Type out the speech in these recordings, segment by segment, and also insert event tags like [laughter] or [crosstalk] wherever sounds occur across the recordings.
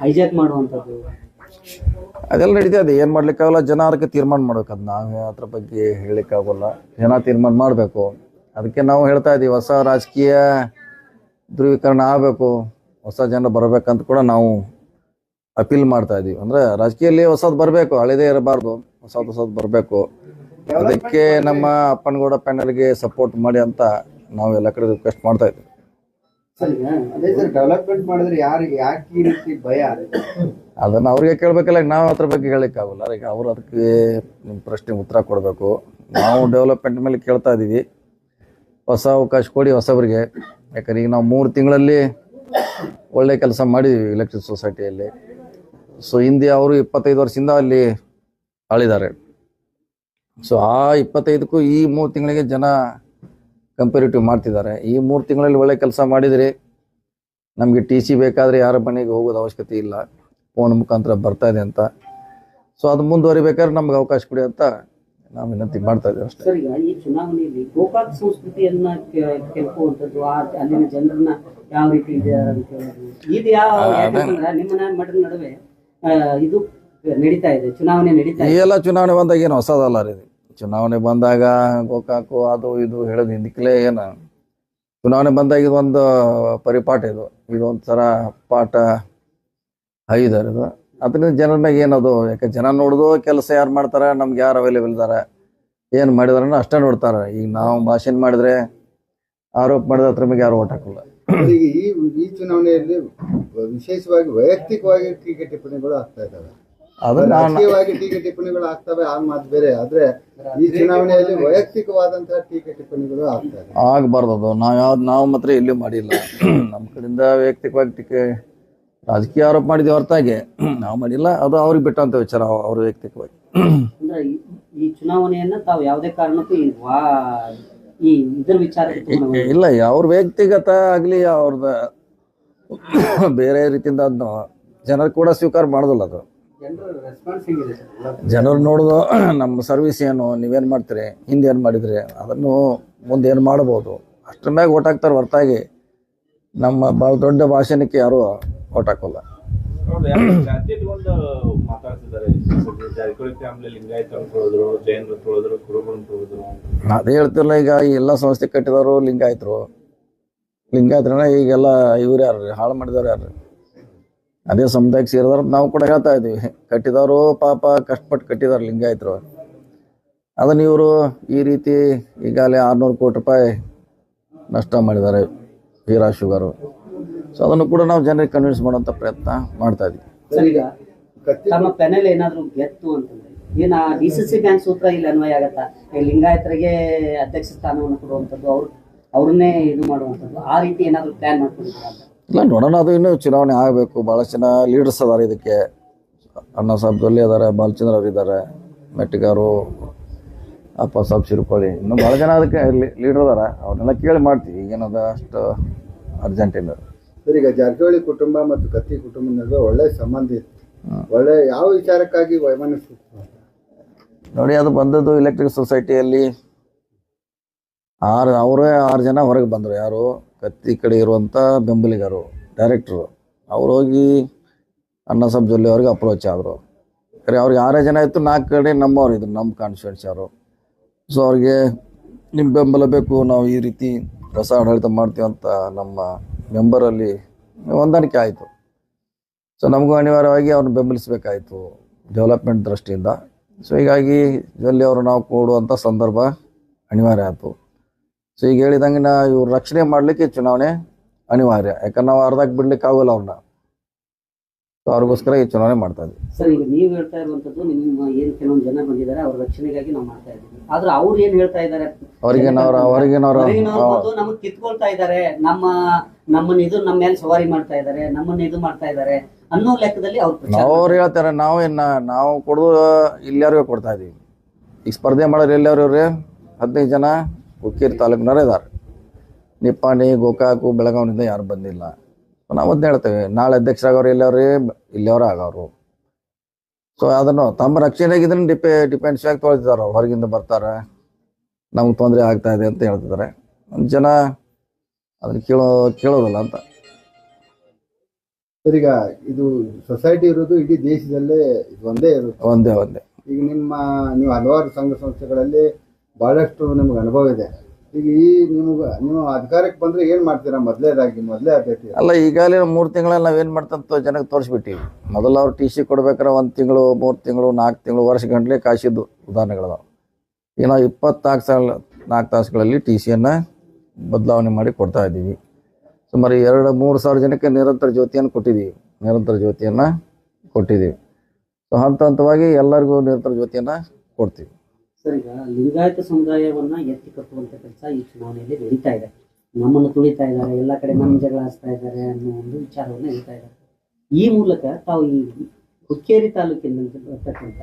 Hijack ಮಾಡುವಂಥದ್ದು. ಅದೆಲ್ಲ ನಡೀತದೆ ಏನು ಮಾಡ್ಲಿಕ್ಕಾಗಲ್ಲ? ಜನ ಅದಕ್ಕೆ ತೀರ್ಮಾನ ಮಾಡ್ಬೇಕು. ಅದು ನಾವು ಅದ್ರ ಬಗ್ಗೆ ಹೇಳಲಿಕ್ಕಾಗಲ್ಲ. ಜನ ತೀರ್ಮಾನ ಮಾಡಬೇಕು. ಅದಕ್ಕೆ ನಾವು ಹೇಳ್ತಾ ಇದ್ದೀವಿ ಹೊಸ ರಾಜಕೀಯ ಧ್ರುವೀಕರಣ ಆಗಬೇಕು. ಹೊಸ ಜನ ಬರಬೇಕಂತ ಕೂಡ ನಾವು ಅಪೀಲ್ ಮಾಡ್ತಾ ಇದೀವಿ. ಅಂದ್ರೆ ರಾಜಕೀಯದಲ್ಲಿ ಹೊಸದು ಬರಬೇಕು. ಹಳೇದೇ ಇರಬಾರ್ದು. ಹೊಸದು ಹೊಸದು ಬರಬೇಕು. ಅದಕ್ಕೆ ನಮ್ಮ ಅಪ್ಪನಗೌಡ ಪ್ಯಾನಲ್ಗೆ ಸಪೋರ್ಟ್ ಮಾಡಿ ಅಂತ ನಾವು ಎಲ್ಲ ಕಡೆ ರಿಕ್ವೆಸ್ಟ್ ಮಾಡ್ತಾ ಇದ್ದೀವಿ. ಅದೇ ಸರ್ ಡೆವಲಪ್ಮೆಂಟ್ ಮಾಡಿದ್ರೆ ರೀತಿ ಭಯ? ಅದನ್ನು ಅವ್ರಿಗೆ ಕೇಳಬೇಕಲ್ಲ ನಾವು ಅದ್ರ ಬಗ್ಗೆ ಹೇಳಲಿಕ್ಕಾಗಲ್ಲ ಈಗ ಅವ್ರು ಅದಕ್ಕೆ ನಿಮ್ಮ ಪ್ರಶ್ನೆಗೆ ಉತ್ತರ ಕೊಡಬೇಕು. ನಾವು ಡೆವಲಪ್ಮೆಂಟ್ ಮೇಲೆ ಕೇಳ್ತಾ ಇದ್ದೀವಿ ಹೊಸ ಅವಕಾಶ ಕೊಡಿ ಹೊಸಬ್ರಿಗೆ. ಯಾಕಂದ್ರೆ ಈಗ ನಾವು ಮೂರು ತಿಂಗಳಲ್ಲಿ ಒಳ್ಳೆ ಕೆಲಸ ಮಾಡಿದ್ದೀವಿ ಎಲೆಕ್ಟ್ರಿಕ್ ಸೊಸೈಟಿಯಲ್ಲಿ ಸೊ ಹಿಂದೆ ಅವರು ಇಪ್ಪತ್ತೈದು ವರ್ಷದಿಂದ ಅಲ್ಲಿ ಆಳಿದ್ದಾರೆ ಸೊ ಆ ಇಪ್ಪತ್ತೈದಕ್ಕೂ ಈ ಮೂರು ತಿಂಗಳಿಗೆ ಜನ ಕಂಪೇರಿಟಿವ್ ಮಾಡ್ತಿದ್ದಾರೆ. ಈ ಮೂರು ತಿಂಗಳಲ್ಲಿ ಒಳ್ಳೆ ಕೆಲಸ ಮಾಡಿದರೆ ನಮಗೆ ಟಿ ಸಿ ಬೇಕಾದರೆ ಯಾರ ಮನೆಗೆ ಹೋಗೋದು ಅವಶ್ಯಕತೆ ಇಲ್ಲ. ಫೋನ್ ಮುಖಾಂತರ ಬರ್ತಾ ಇದೆ ಅಂತ. ಸೊ ಅದು ಮುಂದುವರಿಬೇಕಾದ್ರೆ ನಮ್ಗೆ ಅವಕಾಶ ಕೊಡಿ ಅಂತ ನಾವು ವಿನಂತಿ ಮಾಡ್ತಾ ಇದ್ದೇವೆ ಅಷ್ಟೇ. ಸರ್ ಈಗ ಈ ಚುನಾವಣೆಯಲ್ಲಿ ಗೋಕಾಕ್ ಸಂಸ್ಕೃತಿಯನ್ನ ಕೆಲ್ಕುವಂಥದ್ದು ಅಲ್ಲಿನ ಜನರನ್ನ ಯಾವ ರೀತಿ ಇದೆ ಅಂತ ಹೇಳೋದು ಇದು ಯಾವ ಯಾಕಂದ್ರೆ ನಿಮ್ಮ ಮಠದ ನಡುವೆ ಇದು ನಡೀತಾ ಇದೆ ಚುನಾವಣೆ ನಡೀತಾ ಇದೆ. ಎಲ್ಲ ಚುನಾವಣೆ ಬಂದಾಗ ಏನು ಹೊಸದಲ್ಲ ರೀ. ಚುನಾವಣೆ ಬಂದಾಗ ಗೋಕಾಕು ಅದು ಇದು ಹೇಳೋದು ಹಿಂದಿಕ್ಲೇ ಏನು? ಚುನಾವಣೆ ಬಂದಾಗ ಇದೊಂದು ಪರಿಪಾಠ ಇದು. ಇದೊಂದು ಪಾಠ ಐದಾರ ಇದು. ಅದರಿಂದ ಜನರ ಮ್ಯಾಗ ಏನದು? ಯಾಕೆ ಜನ ನೋಡೋದು ಕೆಲಸ ಯಾರು ಮಾಡ್ತಾರೆ? ನಮ್ಗೆ ಯಾರು ಅವೈಲೇಬಲ್ ಇದ್ದಾರೆ ಏನು ಮಾಡಿದಾರ ಅಷ್ಟೇ ನೋಡ್ತಾರೆ. ಈಗ ನಾವು ಭಾಷಣ ಮಾಡಿದ್ರೆ ಆರೋಪ ಮಾಡಿದ್ರೆ ಅದ್ರ ಮೇಲೆ ಯಾರು ಓಟ್ ಹಾಕಲ್ಲ. ಈ ಚುನಾವಣೆಯಲ್ಲಿ ವಿಶೇಷವಾಗಿ ವೈಯಕ್ತಿಕವಾಗಿ ಟೀಕೆ ಟಿಪ್ಪಣಿಗಳು ಆಗ್ತಾ ಇದ್ದಾವೆ. ರಾಜಕೀಯವಾಗಿ ಟೀಕೆ ಟಿಪ್ಪಣಿಗಳು ಆಗ್ತವೆ ಆ ಮಾತು ಬೇರೆ. ಆದ್ರೆ ಈ ಚುನಾವಣೆಯಲ್ಲಿ ವೈಯಕ್ತಿಕವಾದಂತಹ ಟೀಕೆ ಟಿಪ್ಪಣಿಗಳು ಆಗ್ತವೆ. ಆಗಬಾರ್ದು ಅದು. ನಾವು ಯಾವ್ದು ನಾವು ಮಾತ್ರ ಎಲ್ಲೂ ಮಾಡಿಲ್ಲ. [clears throat] ನಮ್ಮ ಕಡೆಯಿಂದ ವೈಯಕ್ತಿಕವಾಗಿ ಟೀಕೆ ರಾಜಕೀಯ ಆರೋಪ ಮಾಡಿದ್ವಿ ಹೊರತಾಗಿ. [clears throat] ನಾವು ಮಾಡಿಲ್ಲ. ಅದು ಅವ್ರಿಗೆ ಬಿಟ್ಟಂತ ವಿಚಾರ ಅವ್ರ ವೈಯಕ್ತಿಕವಾಗಿ. [clears throat] ಅಂದ್ರೆ ಈ- ಚುನಾವಣೆಯನ್ನ ತಾವು ಯಾವುದೇ ಕಾರಣಕ್ಕೂ ಈ ವಾ ಈ ಇದ್ರ ವಿಚಾರಕ್ಕೆ ಇಲ್ಲ ಅವ್ರ ವ್ಯಕ್ತಿಗತ ಆಗಲಿ ಅವ್ರದ ಬೇರೆ ರೀತಿಯಿಂದ ಅದನ್ನ ಜನರು ಕೂಡ ಸ್ವೀಕಾರ ಮಾಡೋದಿಲ್ಲ ಅದು. ಜನರ ನೋಡೋದು [clears throat] ನಮ್ಮ ಸರ್ವಿಸ್ ಏನು ನೀವೇನು ಮಾಡ್ತೀರಿ ಹಿಂದೆ ಏನು ಮಾಡಿದ್ರಿ ಅದನ್ನು ಮುಂದೆ ಏನು ಮಾಡ್ಬೋದು ಅಷ್ಟರ ಮ್ಯಾಗ ಓಟ್ ಹಾಕ್ತಾರೆ ಹೊರತಾಗಿ. ನಮ್ಮ ಭಾಳ ದೊಡ್ಡ ಭಾಷಣಕ್ಕೆ ಯಾರೂ ಓಟ್ ಹಾಕೋಲ್ಲ. ಅದೇ ಹೇಳ್ತಿರಲ್ಲ ಈಗ ಈ ಎಲ್ಲ ಸಂಸ್ಥೆ ಕಟ್ಟಿದವರು ಲಿಂಗಾಯತರು. ಲಿಂಗಾಯತರನ್ನ ಈಗೆಲ್ಲ ಇವ್ರು ಯಾರು ರೀ ಹಾಳು ಮಾಡಿದವ್ರು ಯಾರು ಅದೇ ಸಮುದಾಯಕ್ಕೆ ಸೇರಿದಾರ ನಾವು ಕೂಡ ಹೇಳ್ತಾ ಇದ್ದೀವಿ ಕಟ್ಟಿದವರು ಪಾಪ ಕಷ್ಟಪಟ್ಟು ಕಟ್ಟಿದಾರೆ ಲಿಂಗಾಯತರು. ಅದನ್ನು ಇವರು ಈ ರೀತಿ ಈಗಾಗಲೇ ಆರುನೂರು ಕೋಟಿ ರೂಪಾಯಿ ನಷ್ಟ ಮಾಡಿದ್ದಾರೆ ಹೀರಾ ಶುಗರು. ಸೊ ಅದನ್ನು ಕೂಡ ನಾವು ಜನರಿಗೆ ಕನ್ವಿನ್ಸ್ ಮಾಡೋಂಥ ಪ್ರಯತ್ನ ಮಾಡ್ತಾ ಈಗ ತಮ್ಮ ಪೆನಲ್ ಏನಾದ್ರು ಗೆತ್ತು ಏನ ಸೂತ್ರ ಅನ್ವಯ ಲಿಂಗಾಯತರಿಗೆ ಅಧ್ಯಕ್ಷ ಸ್ಥಾನವನ್ನು ಕೊಡುವಂಥದ್ದು, ಅವ್ರು ಅವ್ರನ್ನೇ ಇದು ಮಾಡುವಂಥದ್ದು, ಆ ರೀತಿ ಏನಾದರೂ ಪ್ಲಾನ್ ಮಾಡ್ಕೊಂಡಿದ್ದೀರಾ ಇಲ್ಲ ನೋಡೋಣ ಅದು ಇನ್ನೂ ಚುನಾವಣೆ ಆಗಬೇಕು. ಭಾಳ ಜನ ಲೀಡರ್ಸ್ ಅದಾರೆ ಇದಕ್ಕೆ. ಅಣ್ಣ ಸಾಹೇಬ್ ಜೊಲ್ಲೆ ಅದಾರೆ ಬಾಲಚಂದ್ರ ಅವ್ರು ಇದ್ದಾರೆ ಮೆಟ್ಟಿಗಾರು ಅಪ್ಪ ಸಾಹೇಬ್ ಶಿರುಪಳ್ಳಿ ಇನ್ನೂ ಭಾಳ ಜನ ಅದಕ್ಕೆ ಲೀಡರ್ ಅದಾರ. ಅವ್ರನ್ನೆಲ್ಲ ಕೇಳಿ ಮಾಡ್ತೀವಿ. ಈಗೇನದ ಅಷ್ಟು ಅರ್ಜೆಂಟ್ ಇಲ್ಲ. ಸರ್ ಈಗ ಜಾರಕಿಹೊಳಿ ಕುಟುಂಬ ಮತ್ತು ಕತ್ತಿ ಕುಟುಂಬದ ನಡುವೆ ಒಳ್ಳೆ ಸಂಬಂಧ ಇತ್ತು. ಒಳ್ಳೆ ಯಾವ ವಿಚಾರಕ್ಕಾಗಿ ವೈಮನಸ್ಸಿತ್ತು ನೋಡಿ ಅದು ಬಂದದ್ದು ಎಲೆಕ್ಟ್ರಿಕ್ ಸೊಸೈಟಿಯಲ್ಲಿ ಆರು ಅವರೇ ಆರು ಜನ ಹೊರಗೆ ಬಂದರು ಯಾರು? ಕತ್ತಿ ಕಡೆ ಇರುವಂಥ ಬೆಂಬಲಿಗರು ಡೈರೆಕ್ಟ್ರು ಅವ್ರು ಹೋಗಿ ಅಣ್ಣ ಜೊಲ್ಲೆ ಅವ್ರಿಗೆ ಅಪ್ರೋಚ್ ಆದರು. ಖರೆ ಅವ್ರಿಗೆ ಆರೇ ಜನ ಇತ್ತು, ನಾಲ್ಕು ಕಡೆ ನಮ್ಮವ್ರು ಇದ್ರು, ನಮ್ಮ ಕಾನ್ಸ್ಟಿಟ್ಯೂನ್ಸಿ ಅವರು. ಸೊ ಅವ್ರಿಗೆ ನಿಮ್ಮ ಬೆಂಬಲ ಬೇಕು, ನಾವು ಈ ರೀತಿ ಹೊಸ ಆಡಳಿತ ಮಾಡ್ತೀವಿ ಅಂತ ನಮ್ಮ ಮೆಂಬರಲ್ಲಿ ಹೊಂದಾಣಿಕೆ ಆಯಿತು. ಸೊ ನಮಗೂ ಅನಿವಾರ್ಯವಾಗಿ ಅವ್ರನ್ನ ಬೆಂಬಲಿಸಬೇಕಾಯಿತು ಡೆವಲಪ್ಮೆಂಟ್ ದೃಷ್ಟಿಯಿಂದ. ಸೊ ಹೀಗಾಗಿ ಜೊಲ್ಲೆ ಅವರು ನಾವು ಕೊಡುವಂಥ ಸಂದರ್ಭ ಅನಿವಾರ್ಯ ಆಯಿತು. ಸೊ ಈಗ ಹೇಳಿದಂಗೆ ನಾ ಇವ್ರ ರಕ್ಷಣೆ ಮಾಡಲಿಕ್ಕೆ ಚುನಾವಣೆ ಅನಿವಾರ್ಯ. ಯಾಕಂದ್ರೆ ನಾವು ಅರ್ಧಕ್ಕೆ ಬಿಡ್ಲಿಕ್ಕೆ ಆಗೋಲ್ಲ ಅವ್ರನ್ನ. ಸೊ ಅವ್ರಿಗೋಸ್ಕರ ಈ ಚುನಾವಣೆ ಮಾಡ್ತಾ ಇದ್ವಿ ಸರ್ ಈಗ ನೀವು ಹೇಳ್ತಾ ಇರುವಂತದ್ದು ನಿಮ್ಮ ಏನ್ ಕೆಲವೊಂದು ಜನ ಬಂದಿದ್ದಾರೆ ಅವ್ರ ರಕ್ಷಣೆಗಾಗಿ ನಾವು ಮಾಡ್ತಾ ಇದ್ದೀವಿ. ಆದ್ರೆ ಅವ್ರು ಏನ್ ಹೇಳ್ತಾ ಇದ್ದಾರೆ? ಹೊರಗಿನವ್ರ ಹೊರಗಿನವ್ರ ಹೊರಗಿನವ್ರು ಬಂದು ನಮಗ್ ಕಿತ್ಕೊಳ್ತಾ ಇದ್ದಾರೆ. ನಮ್ಮ ನಮ್ಮನ್ನ ಇದು ನಮ್ಮ ಮೇಲೆ ಸವಾರಿ ಮಾಡ್ತಾ ಇದ್ದಾರೆ. ನಮ್ಮನ್ನ ಇದು ಮಾಡ್ತಾ ಇದ್ದಾರೆ ಅನ್ನೋ ಲೆಕ್ಕದಲ್ಲಿ ಅವ್ರು ಅವ್ರು ಹೇಳ್ತಾರೆ ನಾವು ಇನ್ನ ನಾವು ಕೊಡೋದು ಇಲ್ಲಾರಿಗೆ ಕೊಡ್ತಾ ಇದೀವಿ. ಈಗ ಸ್ಪರ್ಧೆ ಮಾಡೋರು ಎಲ್ಲಾರು ಇವ್ರಿ? ಹದಿನೈದು ಜನ. ಹುಕ್ಕೇರಿ ತಾಲೂಕಿನವ್ರು ಇದ್ದಾರೆ ನಿಪ್ಪಾಣಿ ಗೋಕಾಕು ಬೆಳಗಾವಿನಿಂದ ಯಾರು ಬಂದಿಲ್ಲ. ನಾವು ಅದನ್ನ ಹೇಳ್ತೇವೆ ನಾಳೆ ಅಧ್ಯಕ್ಷರಾಗವ್ರು ಎಲ್ಲವ್ರಿ ಇಲ್ಲಿಯವ್ರು ಆಗವ್ರು ಸೊ ಅದನ್ನು ತಮ್ಮ ರಕ್ಷಣೆಗಿದ್ರೆ ಡಿಪೆ ಡಿಪೆಂಡ್ಸ್ ಆಗಿ ತೊಗೊಳ್ತಿದ್ದಾರೆ ಅವ್ರು ಹೊರಗಿಂದ ಬರ್ತಾರೆ. ನಮ್ಗೆ ತೊಂದರೆ ಆಗ್ತಾ ಇದೆ ಅಂತ ಹೇಳ್ತಿದ್ದಾರೆ. ಜನ ಅದನ್ನ ಕೇಳೋ ಕೇಳೋದಿಲ್ಲ ಅಂತ. ಸರ್ ಈಗ ಇದು ಸೊಸೈಟಿ ಇರೋದು ಇಡೀ ದೇಶದಲ್ಲೇ ಒಂದೇ ಇರುತ್ತೆ. ಒಂದೇ ಒಂದೇ. ಈಗ ನಿಮ್ಮ ನೀವು ಹಲವಾರು ಸಂಘ ಸಂಸ್ಥೆಗಳಲ್ಲಿ ಬಹಳಷ್ಟು ನಿಮ್ಗೆ ಅನುಭವ ಇದೆ. ಈಗ ಈ ನಿಮ್ಗೆ ನೀವು ಅಧಿಕಾರಕ್ಕೆ ಬಂದ್ರೆ ಏನು ಮಾಡ್ತೀರಾ? ಮೊದಲೇದಾಗಿ ಮೊದಲೇ ಆದ್ಯತೆ ಅಲ್ಲ, ಈಗಾಗಲೇ ಮೂರು ತಿಂಗಳಲ್ಲಿ ನಾವೇನು ಮಾಡ್ತಂತ ಜನಕ್ಕೆ ತೋರಿಸ್ಬಿಟ್ಟಿವಿ. ಮೊದಲು ಅವ್ರು ಟಿ ಸಿ ಕೊಡ್ಬೇಕಾರೆ ಒಂದು ತಿಂಗಳು, ಮೂರು ತಿಂಗಳು, ನಾಲ್ಕು ತಿಂಗಳು, ವರ್ಷ ಗಂಟ್ಲೆ ಕಾಯಿಸಿದ್ದು ಉದಾಹರಣೆಗಳದಾವ. ಈಗ ನಾವು ಇಪ್ಪತ್ನಾಲ್ಕು ಸಾಲ, ನಾಲ್ಕು ತಾಸುಗಳಲ್ಲಿ ಟಿ ಸಿಯನ್ನು ಬದಲಾವಣೆ ಮಾಡಿ ಕೊಡ್ತಾ ಇದ್ದೀವಿ. ಸುಮಾರು ಎರಡು, ಮೂರು ಸಾವಿರ ಜನಕ್ಕೆ ನಿರಂತರ ಜ್ಯೋತಿಯನ್ನು ಕೊಟ್ಟಿದ್ದೀವಿ. ನಿರಂತರ ಜ್ಯೋತಿಯನ್ನು ಕೊಟ್ಟಿದ್ದೀವಿ. ಸೊ ಹಂತ ಹಂತವಾಗಿ ಎಲ್ಲರಿಗೂ ನಿರಂತರ ಜ್ಯೋತಿಯನ್ನು ಕೊಡ್ತೀವಿ. ಸರ್ ಈಗ ಲಿಂಗಾಯತ ಸಮುದಾಯವನ್ನ ಎತ್ತಿ ಕಟ್ಟುವಂತ ಕೆಲಸ ಈ ಚುನಾವಣೆಯಲ್ಲಿ ನಡೀತಾ ಇದೆ. ನಮ್ಮನ್ನು ತುಳಿತಾ ಇದ್ದಾರೆ, ಎಲ್ಲ ಕಡೆ ನಮ್ಮ ಜಗಳ ಹಚ್ತಾ ಇದ್ದಾರೆ ಅನ್ನೋ ಒಂದು ವಿಚಾರವನ್ನು ಹೇಳ್ತಾ ಇದ್ದಾರೆ. ಈ ಮೂಲಕ ತಾವು ಈ ಹುಕ್ಕೇರಿ ತಾಲೂಕಿನಲ್ಲಿ ಬರ್ತಕ್ಕಂಥ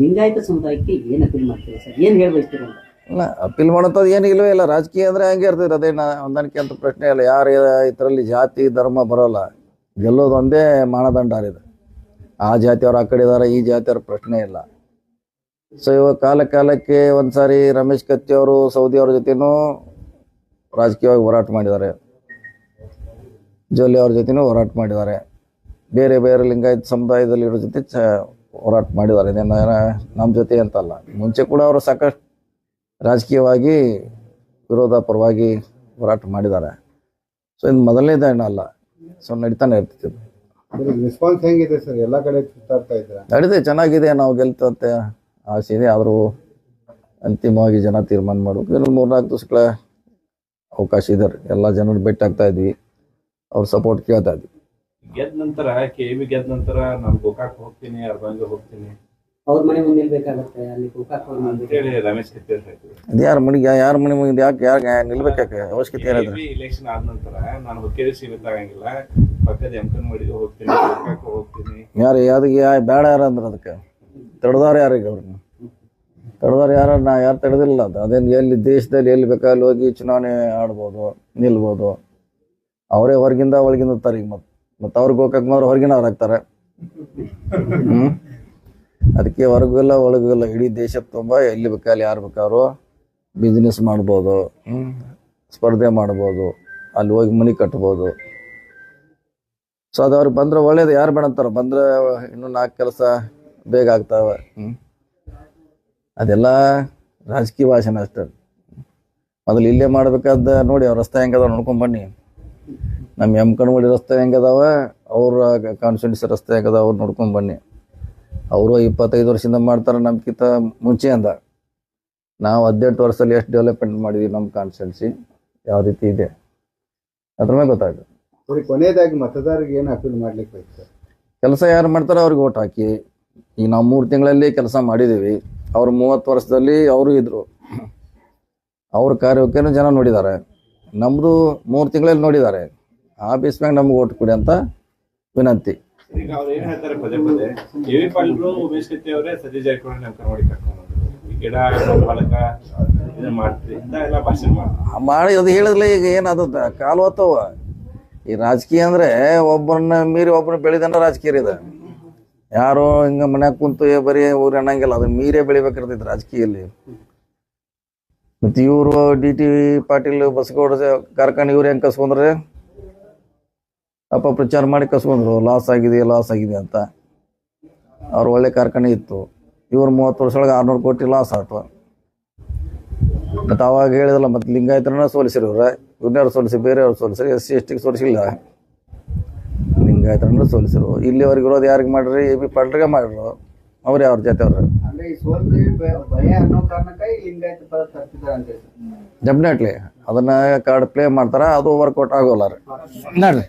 ಲಿಂಗಾಯತ ಸಮುದಾಯಕ್ಕೆ ಏನು ಅಪೀಲ್ ಮಾಡ್ತೀರಿ ಸರ್? ಏನು ಹೇಳಿ ಬಯಸ್ತೀರಿ ಅಂತ ಇಲ್ಲ ಅಪೀಲ್ ಮಾಡೋಂಥದ್ದು ಏನು ಇಲ್ಲವೇ ಇಲ್ಲ. ರಾಜಕೀಯ ಅಂದರೆ ಹಂಗೆ ಇರ್ತದೆ ಅದೇನ ಹೊಂದಾಣಿಕೆ ಅಂತ ಪ್ರಶ್ನೆ ಇಲ್ಲ. ಯಾರು ಇದರಲ್ಲಿ ಜಾತಿ, ಧರ್ಮ ಬರೋಲ್ಲ. ಗೆಲ್ಲೋದು ಒಂದೇ ಮಾನದಂಡ ಇದೆ ಆ ಜಾತಿಯವ್ರು ಆ ಕಡೆ ಇದ್ದಾರೆ ಈ ಜಾತಿಯವ್ರ ಪ್ರಶ್ನೆ ಇಲ್ಲ. ಸೊ ಇವಾಗ ಕಾಲ ಕಾಲಕ್ಕೆ ಒಂದ್ಸಾರಿ ರಮೇಶ್ ಕತ್ತಿ ಅವರು ಸೌದಿ ಅವ್ರ ಜೊತೆನೂ ರಾಜಕೀಯವಾಗಿ ಹೋರಾಟ ಮಾಡಿದ್ದಾರೆ. ಜೋಲಿ ಅವ್ರ ಜೊತೆನೂ ಹೋರಾಟ ಮಾಡಿದ್ದಾರೆ. ಬೇರೆ ಬೇರೆ ಲಿಂಗಾಯತ ಸಮುದಾಯದಲ್ಲಿರೋ ಜೊತೆ ಚ ಹೋರಾಟ ಮಾಡಿದ್ದಾರೆ. ನಮ್ಮ ಜೊತೆ ಅಂತಲ್ಲ. ಮುಂಚೆ ಕೂಡ ಅವರು ಸಾಕಷ್ಟು ರಾಜಕೀಯವಾಗಿ ವಿರೋಧ ಪರವಾಗಿ ಹೋರಾಟ ಮಾಡಿದ್ದಾರೆ. ಸೊ ಇದು ಮೊದಲನೇದ ಅಲ್ಲ. ಸೊ ನಡೀತಾನೆ ಇರ್ತಿತ್ತು ರೆಸ್ಪಾನ್ಸ್ ಹೆಂಗಿದೆ ಸರ್? ಎಲ್ಲ ಕಡೆ ನಡೀದೆ ಚೆನ್ನಾಗಿದೆ. ನಾವು ಗೆಲ್ತಂತೆ ಆಸೆ ಇದೆ ಆದರೂ ಅಂತಿಮವಾಗಿ ಜನ ತೀರ್ಮಾನ ಮಾಡಬೇಕು. ಇನ್ನು ಮೂರ್ನಾಲ್ಕು ದಿವಸಗಳ ಅವಕಾಶ ಇದ್ದಾರೆ ಎಲ್ಲ ಜನರು ಭೇಟಿ ಆಗ್ತಾ ಇದ್ವಿ. ಅವ್ರ ಸಪೋರ್ಟ್ ಕೇಳ್ತಾ ಇದ್ವಿ. ಗೆದ್ದ ನಂತರ ಕೆ ಬಿ ಗೆದ್ದ ನಂತರ ನಾನು ಗೋಕಾಕ್ ಹೋಗ್ತೀನಿ ಅರ್ಬಂಗೆ ಹೋಗ್ತೀನಿ. ಅವ್ರ ಮನೆ ಮುಂದೆ ನಿಲ್ಬೇಕಾಗತ್ತೆ? ಅಲ್ಲಿ ಗೋಕಾಕ್ ಅಂತೇಳಿ ರಮೇಶ್ ಕತ್ತಿ ಅವ್ರು ಹೇಳ್ತಿದ್ರು ಅದು ಯಾರ ಮನೆಗೆ ಯಾರ ಮನೆ ಮುಂದೆ ಯಾಕೆ ಯಾಕೆ? ನಿಲ್ಬೇಕಾಕೆ ಅವಶ್ಯಕತೆ ಇಲೆಕ್ಷನ್ ಆದ ನಂತರ ನಾನು ಹುಕ್ಕೇರಿ ಸೀಮಿತ ಆಗಂಗಿಲ್ಲ ಪಕ್ಕದ ಹೋಗ್ತೀನಿ ಗೋಕಾಕ್ ಹೋಗ್ತೀನಿ. ಯಾರು ಯಾವ್ದು ಯಾ ಬೇಡ ಯಾರು ಅಂದ್ರೆ ಅದಕ್ಕೆ? ತಡೆದವ್ರು ಯಾರಿಗೆ ಅವ್ರನ್ನ? ತಡೆದವ್ರು ಯಾರು, ನಾ ಯಾರು ತಡೆದಿಲ್ಲ ಅದು ಅದೇನು ಎಲ್ಲಿ ದೇಶದಲ್ಲಿ ಎಲ್ಲಿ ಬೇಕಾದಲ್ಲಿ ಹೋಗಿ ಚುನಾವಣೆ ಆಡ್ಬೋದು, ನಿಲ್ಬೋದು. ಅವರೇ ಹೊರಗಿಂದ ಒಳಗಿಂದ ಈಗ ಮತ್ತೆ ಮತ್ತು ಅವ್ರಿಗೆ ಹೋಗಕ್ಕೆ ಹೊರಗಿನ ಹೊರಗಿನವ್ರು ಆಗ್ತಾರೆ. ಹ್ಞೂ ಅದಕ್ಕೆ ಹೊರಗಿಲ್ಲ ಒಳಗಿಲ್ಲ ಇಡೀ ದೇಶ ತುಂಬ ಎಲ್ಲಿ ಬೇಕಾದಲ್ಲಿ ಯಾರು ಬೇಕಾದ್ರು ಬಿಸ್ನೆಸ್ ಮಾಡ್ಬೋದು. ಸ್ಪರ್ಧೆ ಮಾಡ್ಬೋದು. ಅಲ್ಲಿ ಹೋಗಿ ಮನೆ ಕಟ್ಬೋದು. ಸೊ ಅದು ಅವ್ರಿಗೆ ಬಂದ್ರೆ ಒಳ್ಳೇದು. ಯಾರು ಬೇಡ ಅಂತಾರೆ ಬಂದ್ರೆ ಇನ್ನೂ ನಾಲ್ಕು ಕೆಲಸ ಬೇಗ ಆಗ್ತಾವ. ಹ್ಮ್. ಅದೆಲ್ಲ ರಾಜಕೀಯ ಭಾಷಣ ಅಷ್ಟೇ ಮೊದಲು ಇಲ್ಲೇ ಮಾಡ್ಬೇಕಾದ ನೋಡಿ ಅವ್ರ ರಸ್ತೆ ಹೆಂಗದ ನೋಡ್ಕೊಂಡ್ ಬನ್ನಿ. ನಮ್ಮ ಎಂ ಕಣ್ಮಡಿ ರಸ್ತೆ ಹೆಂಗದಾವ ಅವ್ರ ಕಾನ್ಸ್ಟಿಟ್ಯೂನ್ಸಿ ರಸ್ತೆ ಹೆಂಗದಾವ ಅವ್ರು ನೋಡ್ಕೊಂಡ್ ಬನ್ನಿ. ಅವರು ಇಪ್ಪತ್ತೈದು ವರ್ಷದಿಂದ ಮಾಡ್ತಾರೆ ನಮ್ಗಿಂತ ಮುಂಚೆ ಅಂದ. ನಾವು ಹದಿನೆಂಟು ವರ್ಷದಲ್ಲಿ ಎಷ್ಟು ಡೆವಲಪ್ಮೆಂಟ್ ಮಾಡಿದೀವಿ ನಮ್ಮ ಕಾನ್ಸ್ಟಿಟ್ಯೂನ್ಸಿ ಯಾವ ರೀತಿ ಇದೆ. ಅದ್ರ ಮೇಲೆ ಗೊತ್ತಾಗುತ್ತೆ ಸರಿ ಕೊನೆಯದಾಗಿ ಮತದಾರರಿಗೆ ಏನು ಅಪೀಲ್ ಮಾಡ್ಲಿಕ್ಕೆ ಕೆಲಸ ಯಾರು ಮಾಡ್ತಾರೋ ಅವ್ರಿಗೆ ಓಟ್ ಹಾಕಿ. ಈಗ ನಾವು ಮೂರು ತಿಂಗಳಲ್ಲಿ ಕೆಲಸ ಮಾಡಿದ್ದೀವಿ. ಅವರು ಮೂವತ್ತು ವರ್ಷದಲ್ಲಿ ಅವರು ಇದ್ರು. ಅವ್ರ ಕಾರ್ಯಕ್ಕೆ ಜನ ನೋಡಿದ್ದಾರೆ. ನಮ್ಮದು ಮೂರು ತಿಂಗಳಲ್ಲಿ ನೋಡಿದ್ದಾರೆ. ಆ ಬೇಸ್ ಮ್ಯಾಗ ನಮ್ಗೆ ಓಟ್ ಕೊಡಿ ಅಂತ ವಿನಂತಿ. ಮಾಡಿ ಅದು ಹೇಳಿದ್ಲೆ ಈಗ ಏನದ ಕಾಲು ಹೊತ್ತವ. ಈ ರಾಜಕೀಯ ಅಂದ್ರೆ ಒಬ್ಬರನ್ನ ಮೀರಿ ಒಬ್ಬರನ್ನ ಬೆಳೆದನ್ನ ರಾಜಕೀಯ ಇದೆ. ಯಾರೋ ಹಿಂಗೆ ಮನ್ಯಾಗ ಕುಂತು ಬರೀ ಊರು ಅನ್ನಂಗಿಲ್ಲ ಅದು ಮೀರೇ ಬೆಳಿಬೇಕಿರ್ತೈತಿ ರಾಜಕೀಯಲ್ಲಿ. ಮತ್ತು ಇವರು ಡಿ ಟಿ ಪಾಟೀಲ್, ಬಸಗೌಡ ಕಾರ್ಖಾನೆ ಇವ್ರು ಹೆಂಗೆ ಕಸ್ಕೊಂಡ್ರೆ? ಪ್ರಚಾರ ಮಾಡಿ ಕಸ್ಕೊಂಡ್ರು ಲಾಸ್ ಆಗಿದೆ ಲಾಸ್ ಆಗಿದೆ ಅಂತ. ಅವ್ರು ಒಳ್ಳೆ ಕಾರ್ಖಾನೆ ಇತ್ತು. ಇವ್ರು ಮೂವತ್ತು ವರ್ಷದೊಳಗೆ ಆರ್ನೂರು ಕೋಟಿ ಲಾಸ್ ಆಯ್ತು ಮತ್ತು ಅವಾಗ ಹೇಳಿದಲ್ಲ ಮತ್ತು ಲಿಂಗಾಯತರನ್ನ ಸೋಲಿಸಿರೋರ. ಇವ್ರನ್ನ ಸೋಲಿಸಿ, ಬೇರೆಯವ್ರು ಸೋಲಿಸಿ, ಎಸ್ ಸಿ, ಎಸ್ ಸೋಲಿಸಿಲ್ಲ. ಲಿಂಗಾಯತರನ್ನ ಸೋಲಿಸಿರು. ಇಲ್ಲಿವರೆಗೆ ಇರೋದು ಯಾರಿಗೆ ಮಾಡ್ರಿ? ಎ ಬಿ ಪಾಟ್ರಿಗೆ ಮಾಡ್ರು. ಅವ್ರು ಯಾವ್ರ ಜೊತೆ ಅವ್ರು? ಡೆಫಿನೆಟ್ಲಿ ಅದನ್ನ ಕಾರ್ಡ್ ಪ್ಲೇ ಮಾಡ್ತಾರ ಅದು ವರ್ಕೌಟ್ ಆಗೋಲ್ಲ ರೀ ನೋಡ್ರಿ.